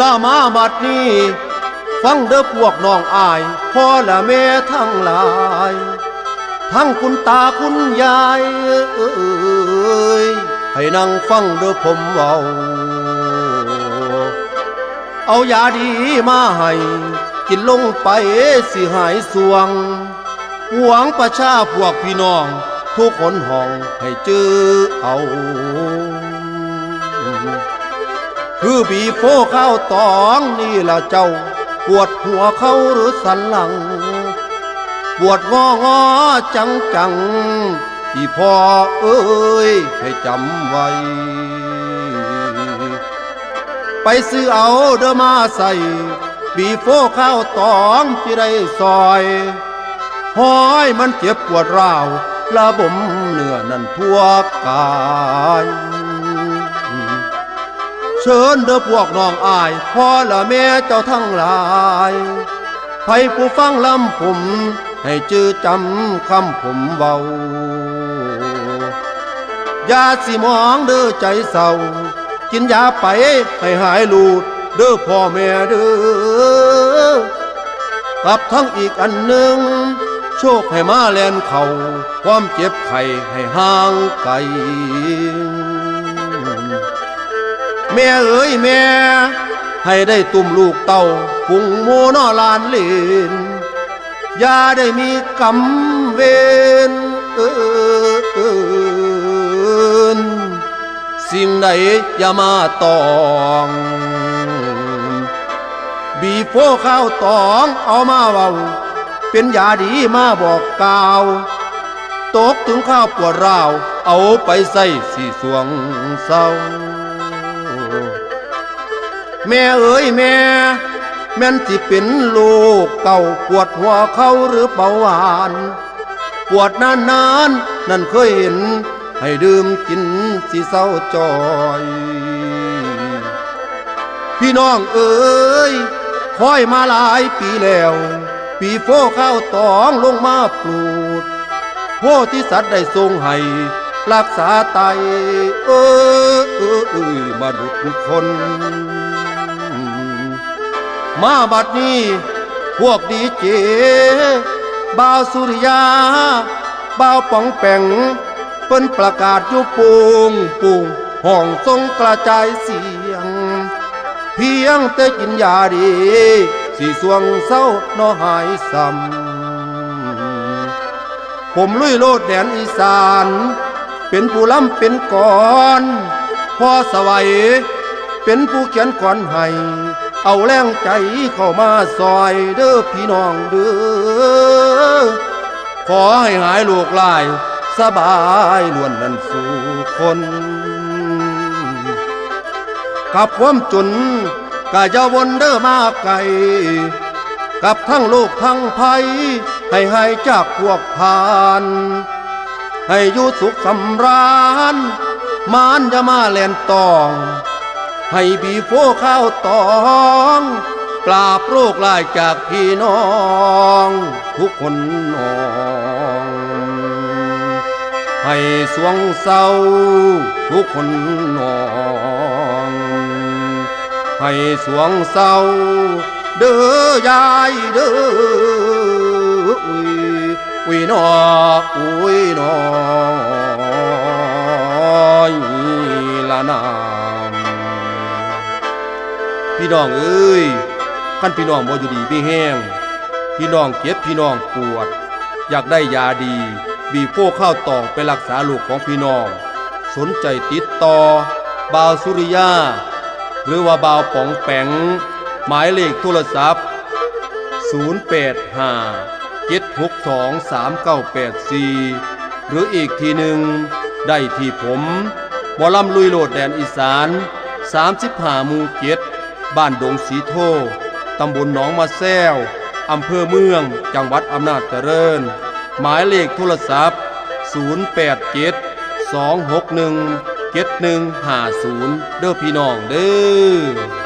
ลามาบัดนี้ ฟังเด้อพวกน้องอายพ่อและแม่ทั้งหลาย ทั้งคุณตาคุณยายเอ้ยให้นั่งฟังเด้อผมเว้าเอายาดีมาให้กินลงไปสิหายสวงหวงประชาพวกพี่น้อง ทุกคนห้องให้เจอเอา คือบีโฟข้าวตองนี่ละเจ้า ปวดหัวเขาหรือสันหลัง ปวดงองอจังจังที่พ่อเอ้ยให้จำไว้ ไปซื้อเอาเดอมาใส่บีโฟข้าวตองที่ได้ซอยห้อยมันเจ็บปวดร้าวระบมเนื้อนั่นทั่วกาย เชิญเด้อพวกน้องอายพ่อและแม่เจ้าทั้งหลายไผผู้ฟังลำผม ให้จื้อจำคำผมเบาอย่าสิมองเด้อใจเศร้า กินยาไปให้หายลูดเด้อพ่อแม่เด้อกับทั้งอีกอันหนึ่ง โชคให้มาแลนเขาความเจ็บไข้ให้ห่างไกล แม่เอ๋ยแม่ ให้ได้ตุ่มลูกเต้าพุงโมนอลานเลนอย่าได้มีกรรมเวรเออเอินสิ่งใดอย่ามาตองบีโฟข้าวตองเอามาเบาเป็นยาดีมาบอกกล่าว ตกถึงข้าวปวดร้าว เอาไปใส่สีสวงเศร้า แม่เอ๋ยแม่ แม่นสิเป็นลูกเก่าปวดหัวเขาหรือเบาหวาน ปวดนานนานนั่นเคยเห็น ให้ดื่มกินสิเศร้าจอย พี่น้องเอ๋ยคอยมาหลายปีแล้ว ปีโฟข้าวตองลงมาปลูดโพธิสัตว์ได้ทรงให้รักษาไตเออเออเอยมาดุจคน มาบัดนี้ พวกดีเจบ่าวสุริยาบ่าวป๋องแปงเปิ้นประกาศอยู่ปูงปูงห้องทรงกระจายเสียง เพียงแต่กินยาดี สีสวงเศร้านอหายซ้ำผมลุยโลดแดนอีสาน เป็นผู้ล้ำเป็นก่อนพ่อสวัยเป็นผู้เขียนก่อนให้ เอาแรงใจเข้ามาซอยเด้อพี่น้องเด้อขอให้หายลูกหลาย สบายล้วนนันสู่คนกับความจนกะจะวนเด้อมาไกลกับทั้งโลกทั้งภัย ให้หายจากพวกพาน ให้อยู่สุขสำราญมานจะมาแลนตอง ให้บีโฟข้าวตอง ปราบโรคลายจากพี่น้อง ทุกคนนอง ให้สวงเศร้า ทุกคนนอง ให้สวงเศร้า เด้อยายเด้ออุ้ยอุ้ยนออุ้ยนอยละนา พี่น้องเอ้ยขั้นพี่น้องบ่อยู่ดีพี่แห้ง พี่น้องเก็บพี่น้องปวด อยากได้ยาดี บีโฟข้าวตองไปรักษาลูกของพี่น้อง สนใจติดต่อบาวสุริยา หรือว่าบาวป๋องแปงหมายเลขโทรศัพท์ 085 762 3984 หรืออีกทีหนึ่งได้ที่ผมบอลำลุยโหลดแดนอีสาน 35หมู่เจ็ด บ้านดงสีโทตำบลหนองมาแซวอำเภอเมือง จังหวัดอำนาจเจริญ หมายเลขโทรศัพท์ 087 261 7150 เด้อพี่น้องเด้อ